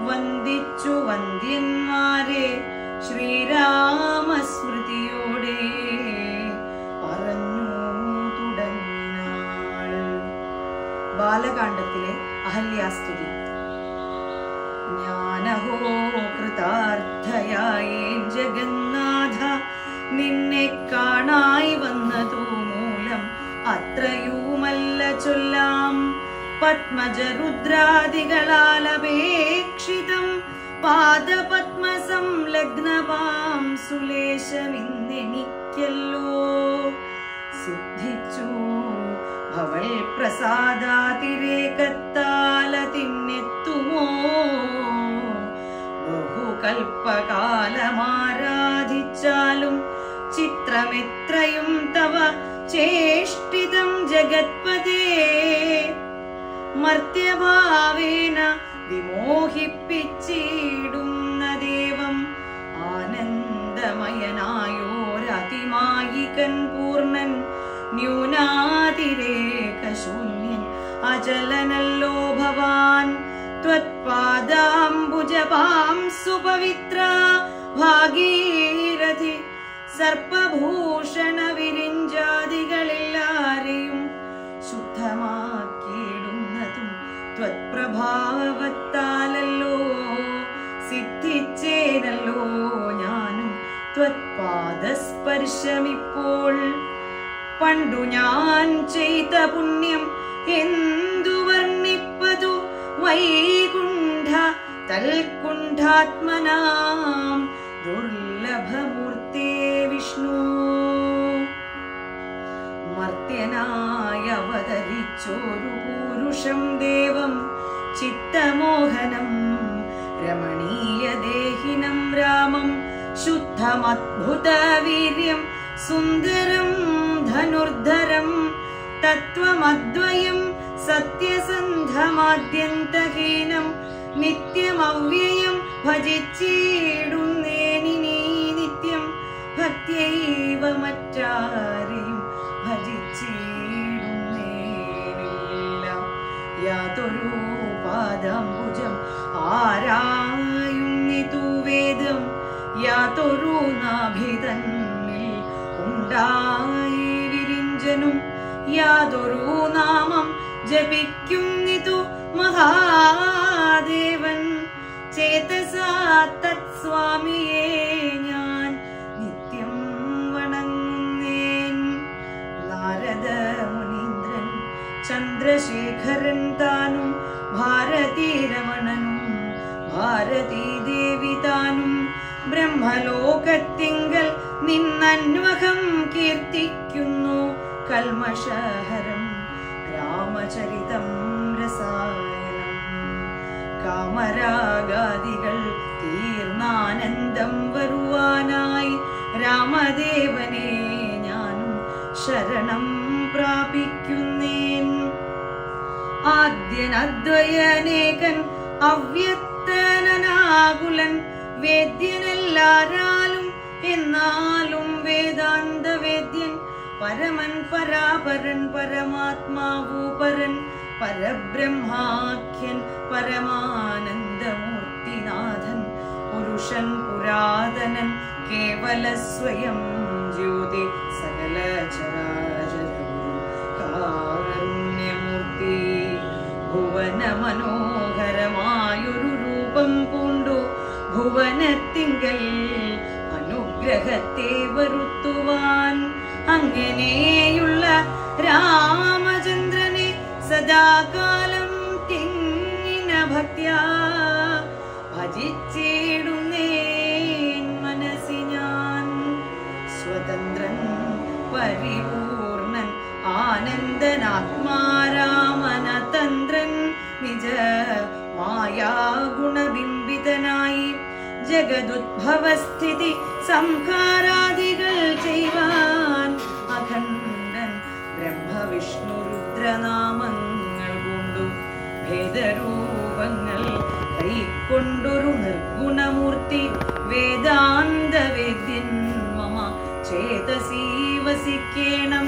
വന്ദിച്ചു വന്ദ്യന്മാരെ ശ്രീരാമസ്മൃതിയോടെ. പറഞ്ഞു തുടങ്ങിനാൾ. ബാലകാണ്ഡത്തിലെ അഹല്യാസ്തുതി. ജ്ഞാനഹോ കൃതാർത്ഥയായേ ജഗന്നാഥ നിന്നെ കാണായി വന്നതു മൂലം അത്രയുമല്ല ചൊല്ലാം. पद्मजरुद्रादिगलालपेक्षितम् पादपद्मसंलग्नवां सुलेशमिन्दिनिक्यल्लो सिद्धिचो भवल् प्रसादातिरेकत्तालतिन्नेत्तुमो बहुकल्पकालमाराधिचालुं चित्रमित्रयुं तव चेष्टितं जगत्प ജഗത്പതേ മർത്യഭാവേന വിമോഹിപ്പിച്ചിടുന്ന ദേവം ആനന്ദമയനായോരതിമായികൻ പൂർണൻ ന്യൂനാതിരേകശൂന്യൻ അചലനല്ലോ ഭവാൻ ത്വത്പാദാംബുജപാം സുപവിത്ര ഭാഗീരഥി സർപ്പഭൂഷണ ത്വത്പ്രഭാവത്താലല്ലോ സിദ്ധിച്ചേനല്ലോ ഞാനും ത്വത്പാദസ്പർശമിപ്പോൾ. പണ്ടു ഞാൻ ചെയ്ത പുണ്യം എന്തു വർണിപ്പതു? വൈകുണ്ഠ തൽകുണ്ഠാത്മനാം ദുർലഭമൂർത്തേ വിഷ്ണു. മർത്യനായി അവതരിച്ചോരു പൂരുഷം ദേവം चित्तमोहनम् रमणीयदेहिनं रामं शुद्धमद्भुतवीर्यं सुन्दरं धनुर्धरं तत्त्वमद्वयं सत्यसन्धमाद्यन्तहीनं नित्यमव्ययं भजि പാദാംബുജം ആരായുന്നിതു വേദം? യാതൊരു നാഭിതന്നിൽ ഉണ്ടായി വിരിഞ്ചനും യാതൊരു നാമം ജപിക്കുന്നിതു ചന്ദ്രശേഖരൻ താനും ഭാരതീരമണനും ഭാരതീ ദേവി താനും ബ്രഹ്മലോകത്തിങ്കൽ നിന്നന്വഹം കീർത്തിക്കുന്നു കൽമഷഹരം രാമചരിതം രസായനം. കാമരാഗാദികൾ തീർന്നാനന്ദം വരുവാനായി രാമദേവനെ ഞാനും ശരണം പ്രാപിക്കുന്നേൻ ആദ്യനദ്വയനേകൻ അവ്യക്തനാകുലൻ വേദ്യനെല്ലാരാലും എന്നാലും വേദാന്ത വേദ്യൻ പരമൻ പരാപരൻ പരമാത്മാവു പരൻ പരബ്രഹ്മാഖ്യൻ പരമാനന്ദമൂർത്തിനാഥൻ പുരുഷൻ പുരാതനൻ കേവല സ്വയം ജ്യോതി സകല ചരാചര ഭുവനത്തിങ്കൽ അനുഗ്രഹത്തെ വരുത്തുവാൻ അങ്ങനെയുള്ള രാമചന്ദ്രനെ സദാകാലം തിങ്ങിന ഭക്യ ഭജിച്ചിടുന്നേൻ മനസ്സി ഞാൻ. സ്വതന്ത്രൻ പരിപൂർണൻ ആനന്ദനാത്മാരാമനതന്ത്രൻ നിജ മായാഗുണബിംബിതനായി ജഗദുദ്ഭവസ്ഥിതി സംഹാരാദികൾ ചെയ്യാൻ അഖണ്ഡൻ ബ്രഹ്മവിഷ്ണു രുദ്രനാമങ്ങൾ കൊണ്ടു ഭേദരൂപങ്ങൾ കൈക്കൊണ്ടൊരു നിർഗുണമൂർത്തി വേദാന്തവേദ്യൻ മമ ചേതസീ വസിക്കേണം.